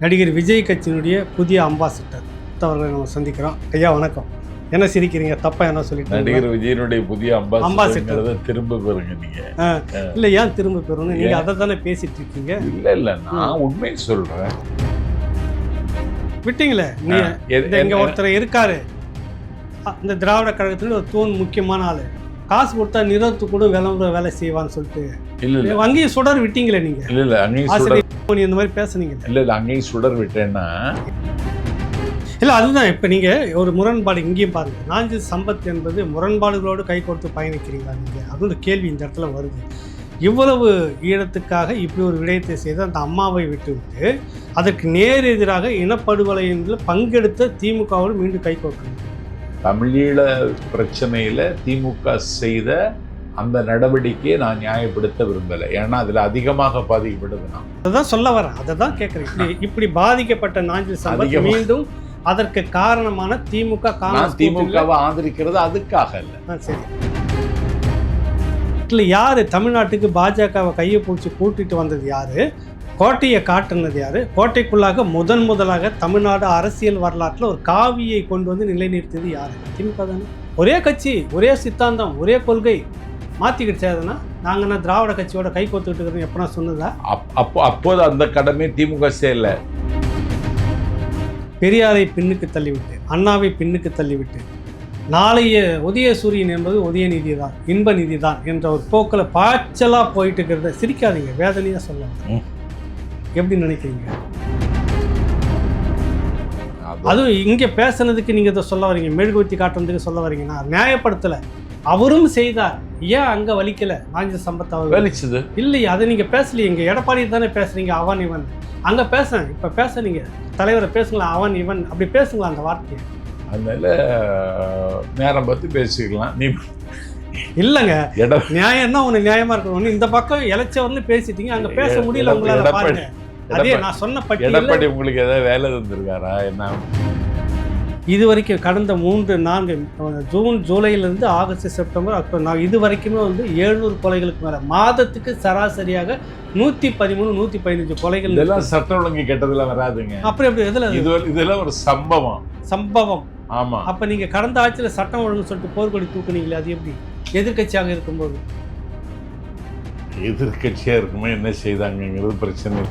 நடிகர் விஜய் கட்சியினுடைய புதிய அம்பாசிடர். அவர்களை நம்ம சந்திக்கிறோம். ஐயா வணக்கம். என்ன சிரிக்கிறீங்க? தப்பா என்ன சொல்லிட்டு நடிகர் விஜயனுடைய புதிய. அம்பாசிடர். திரும்ப பெறுங்க நீங்க. இல்ல ஏன் திரும்ப பெறணும்? நீங்க? அதை தானே பேசிட்டு இருக்கீங்க. இல்ல இல்ல நான் உண்மை சொல்றேன். விட்டீங்களே? நீ ஆ, எ- இந்த இங்க என்ன- ஒருத்தர் இருக்காரு. இந்த திராவிட கழகத்துல ஒரு தூண் முக்கியமான ஆளு. காசு கொடுத்தா நிறுவத்து கூட விளம்பர வேலை செய்வான்னு சொல்லிட்டு. இல்ல இல்ல. வங்கியை சுடர் விட்டீங்களே நீங்க? இல்ல இல்ல அங்கேயும் சுடர். இந்த மாதிரி பேசுனீங்க. இல்ல இல்ல அங்கேயும் சுடர் விட்டேன்னா? இல்ல அதுதான். இப்ப நீங்க ஒரு முரண்பாடு இங்கேயும் பாருங்க. நாஞ்சி சம்பத் என்பது முரண்பாடுகளோடு கை கொடுத்து பயணிக்கிறீங்களா நீங்க? அது ஒரு கேள்வி இந்த இடத்துல வருது. இவ்வளவு ஈழத்துக்காக இப்படி ஒரு விடயத்தை செய்து அந்த அம்மாவை விட்டுவிட்டு அதற்கு நேர் எதிராக இனப்படுகொலையில் பங்கெடுத்த திமுகவோடு மீண்டும் கை கோர்க்கணும். தமிழீழ பிரச்சனையில திமுக செய்த அந்த நடவடிக்கையை நான் நியாயப்படுத்த விரும்பல. ஏன்னா அதுல அதிகமாக பாதிக்கப்பட்டது நான். அதான் சொல்ல வரேன். அதை தான் கேட்குறேன். இப்படி இப்படி பாதிக்கப்பட்ட நாஞ்சில் சம்பத் மீண்டும் அதற்கு காரணமான திமுக திமுகவை ஆதரிக்கிறது அதுக்காக இல்ல சரி. இல்லை யார் தமிழ்நாட்டுக்கு பாஜகவை கையை பிடிச்சி கூட்டிட்டு வந்தது யாரு? கோட்டையை காட்டுனது யாரு? கோட்டைக்குள்ளாக முதன் முதலாக தமிழ்நாடு அரசியல் வரலாற்றில் ஒரு காவியை கொண்டு வந்து நிலைநிறுத்தியது யாரு? திமுக தானே. ஒரே கட்சி ஒரே சித்தாந்தம் ஒரே கொள்கை. மாற்றிக்கிடுச்சா எதுனா நாங்கள் என்ன திராவிட கட்சியோட கை கோத்துக்கிட்டு இருக்கிறோம் எப்போ சொன்னதா? அப்- அப்போ அப்போது அந்த கடமை திமுக செய்யல பெரியாரை பின்னுக்கு தள்ளிவிட்டு அண்ணாவை பின்னுக்கு தள்ளிவிட்டு நாளைய உதயசூரியன் என்பது உதயநிதி தான் இன்ப நிதி தான் என்ற ஒரு போக்கில் பாய்ச்சலாக போயிட்டு இருக்கிறத சிரிக்காதீங்க வேதனையாக சொல்லலாம். எப்படி நினைக்கிறீங்க? அது- அதுவும் இங்கே பேசுனதுக்கு நீங்கள் இதை சொல்ல வரீங்க மெழுகுவத்தி காட்டுறதுக்கு சொல்ல வரீங்கன்னா நியாயப்படுத்தலை. அவரும் செய்தார். ஏன் அங்கே வலிக்கல? நாஞ்ச சம்பத் அவர் வலிச்சது. இல்லையே அதை நீங்கள் பேசலையே இங்கே எடப்பாடி தானே பேசுறீங்க அவன் இவன். அங்கே பேசுறேன் இப்போ பேசுறீங்க. தலைவரை பேசுங்களா அவன் இவன். அப்படி பேசுங்களா அந்த வார்த்தையை. அதனால நேரம் பார்த்து பேசிக்கலாம். நீ இல்லைங்க. நியாயம்னா ஒன்று நியாயமா இருக்கணும். இந்த பக்கம் இலைச்சவர்னு பேசிட்டீங்க அங்க பேச முடியல உங்களால பாருங்க. அதே நான் சொன்ன எடப்பாடி உங்களுக்கு ஏதாவது வேலை தந்திருக்காரா? என்ன? இது வரைக்கும் கடந்த மூன்று நான்கு ஜூன் ஜூலையிலிருந்து ஆகஸ்ட் செப்டம்பர் அக்டோபர் நான் இது வரைக்குமே வந்து எழுநூறு கொலைகளுக்கு மேல மாதத்துக்கு சராசரியாக நூத்தி பதிமூணு நூத்தி பதினஞ்சு கொலைகள் இதெல்லாம் சட்ட ஒழுங்கு கெட்டதெல்லாம் வராதுங்க. அப்படி அப்படி எதுல? அது? இது இதெல்லாம் ஒரு சம்பவம். சம்பவம். ஆமா. அப்ப நீங்க கடந்த ஆட்சியில சட்டம் ஒழுங்கு சொல்லிட்டு போர்க்கொடி தூக்குனீங்களே அது எப்படி? எதிர்க்கட்சியாக இருக்கும்போது. எதிர்கட்சியா இருக்குமே என்ன செய்தாங்கங்கிறது பிரச்சனை.